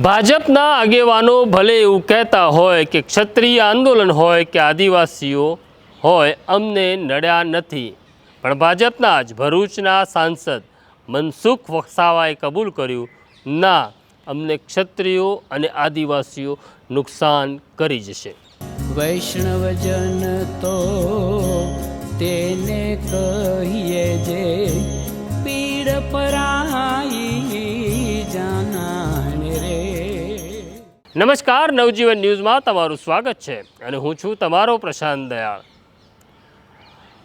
ભાજપના આગેવાનો ભલે એવું કહેતા હોય કે ક્ષત્રિય આંદોલન હોય કે આદિવાસીઓ હોય, અમને નડ્યા નથી. પણ ભાજપના જ ભરૂચના સાંસદ મનસુખ વસાવાએ કબૂલ કર્યું, ના, અમને ક્ષત્રિયો અને આદિવાસીઓ નુકસાન કરી જશે. વૈષ્ણવજન તો તેને કહીએ જે, પીડ પરાઈ નમસ્કાર, નવજીવન ન્યૂઝમાં તમારું સ્વાગત છે અને હું છું તમારો પ્રશાંત દયાળ.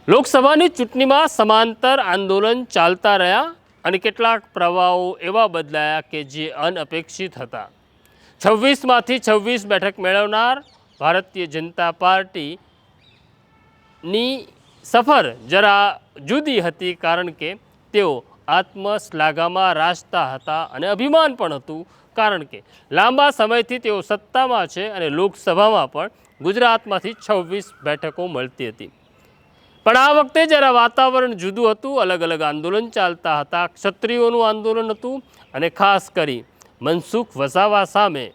લોકસભાની ચૂંટણીમાં સમાંતર આંદોલન ચાલતા રહ્યા અને કેટલાક પ્રવાહો એવા બદલાયા કે જે અનઅપેક્ષિત હતા. છવ્વીસમાંથી છવ્વીસ બેઠક મેળવનાર ભારતીય જનતા પાર્ટીની સફર જરા જુદી હતી કારણ કે તેઓ આત્મશ્લાઘામાં રાચતા હતા અને અભિમાન પણ હતું. કારણ કે લાંબા સમયથી તેઓ સત્તામાં છે અને લોકસભામાં પણ ગુજરાતમાંથી છવ્વીસ બેઠકો મળતી હતી. પણ આ વખતે જરા વાતાવરણ જુદું હતું અલગ અલગ આંદોલન ચાલતા હતા. ક્ષત્રિયોનું આંદોલન હતું અને ખાસ કરી મનસુખ વસાવા સામે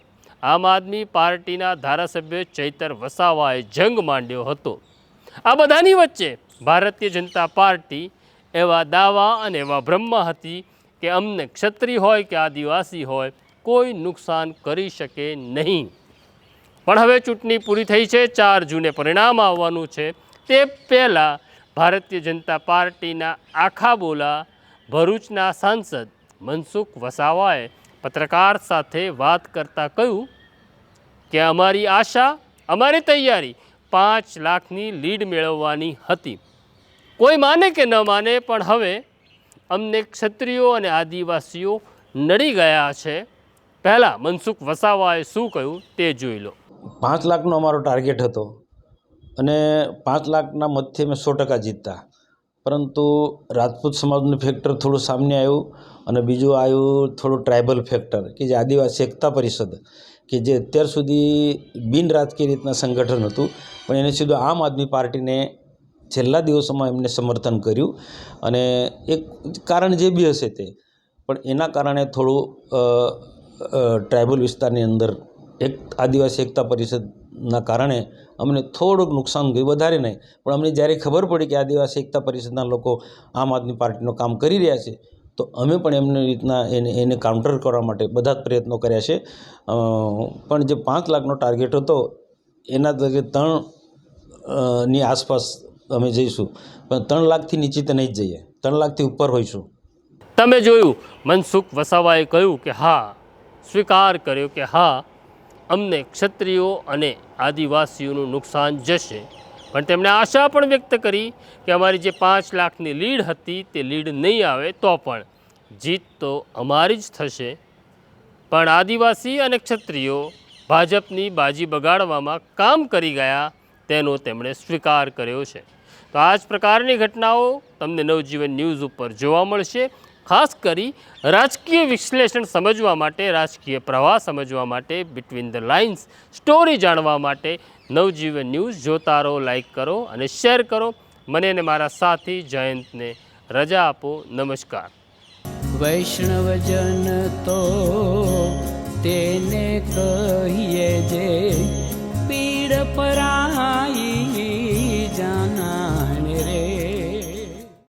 આમ આદમી પાર્ટીના ધારાસભ્ય ચૈતર વસાવાએ જંગ માંડ્યો હતો. આ બધાની વચ્ચે ભારતીય જનતા પાર્ટી એવા દાવા અને એવા બ્રહ્મ હતી કે અમને ક્ષત્રિય હોય કે આદિવાસી હોય, કોઈ નુકસાન કરી શકે નહીં. પણ હવે ચૂંટણી પૂરી થઈ છે, ચાર જૂને પરિણામ આવવાનું છે. તે પહેલાં ભારતીય જનતા પાર્ટીના આખા બોલા ભરૂચના સાંસદ મનસુખ વસાવાએ પત્રકાર સાથે વાત કરતાં કહ્યું કે અમારી આશા, અમારી તૈયારી પાંચ લાખની લીડ મેળવવાની હતી. કોઈ માને કે ન માને, પણ હવે અમને ક્ષત્રિયો અને આદિવાસીઓ નડી ગયા છે. પહેલાં મનસુખ વસાવાએ શું કહ્યું તે જોઈ લો. પાંચ લાખનો અમારો ટાર્ગેટ હતો અને પાંચ લાખના મતથી અમે સો ટકા જીતતા. પરંતુ રાજપૂત સમાજનું ફેક્ટર થોડું સામને આવ્યું અને બીજું આવ્યું થોડું ટ્રાઇબલ ફેક્ટર કે જે આદિવાસી એકતા પરિષદ કે જે અત્યાર સુધી બિન રાજકીય રીતના સંગઠન હતું. પણ એને સીધું આમ આદમી પાર્ટીને છેલ્લા દિવસોમાં એમને સમર્થન કર્યું અને એક કારણ જે બી હશે તે. પણ એના કારણે થોડું ટ્રાઇબલ વિસ્તારની અંદર એક આદિવાસી એકતા પરિષદના કારણે અમને થોડુંક નુકસાન ગયું, વધારે નહીં. પણ અમને જ્યારે ખબર પડી કે આદિવાસી એકતા પરિષદના લોકો આમ આદમી પાર્ટીનું કામ કરી રહ્યા છે, તો અમે પણ એમની રીતના એને એને કાઉન્ટર કરવા માટે બધા જ પ્રયત્નો કર્યા છે. પણ જે પાંચ લાખનો ટાર્ગેટ હતો, એના તરીકે ત્રણની આસપાસ અમે જઈશું. પણ ત્રણ લાખથી નીચે તો નહીં જ જઈએ. ત્રણ લાખથી ઉપર હોઈશું. તમે જોયું, મનસુખ વસાવાએ કહ્યું કે હા, સ્વીકાર કર્યો કે હા, અમને ક્ષત્રિયો અને આદિવાસીઓનું નુકસાન જશે. પણ તેમણે આશા પણ વ્યક્ત કરી કે અમારી જે પાંચ લાખની લીડ હતી તે લીડ નહીં આવે તો પણ જીત તો અમારી જ થશે. પણ આદિવાસી અને ક્ષત્રિયો ભાજપની બાજી બગાડવામાં કામ કરી ગયા, તેનો તેમણે સ્વીકાર કર્યો છે. તો આ જ પ્રકારની ઘટનાઓ તમને નવજીવન ન્યૂઝ ઉપર જોવા મળશે. ખાસ કરી રાજકીય વિશ્લેષણ સમજવા માટે, રાજકીય પ્રવાહ સમજવા માટે બિટવીન ધ લાઇન્સ સ્ટોરી જાણવા માટે નવજીવન ન્યૂઝ જોતા રહો લાઇક કરો અને શેર કરો. મને અને મારા સાથી જયંતને રજા આપો. નમસ્કાર. વૈષ્ણવજન તો તેને કહીએ જે પીડ પરાઈ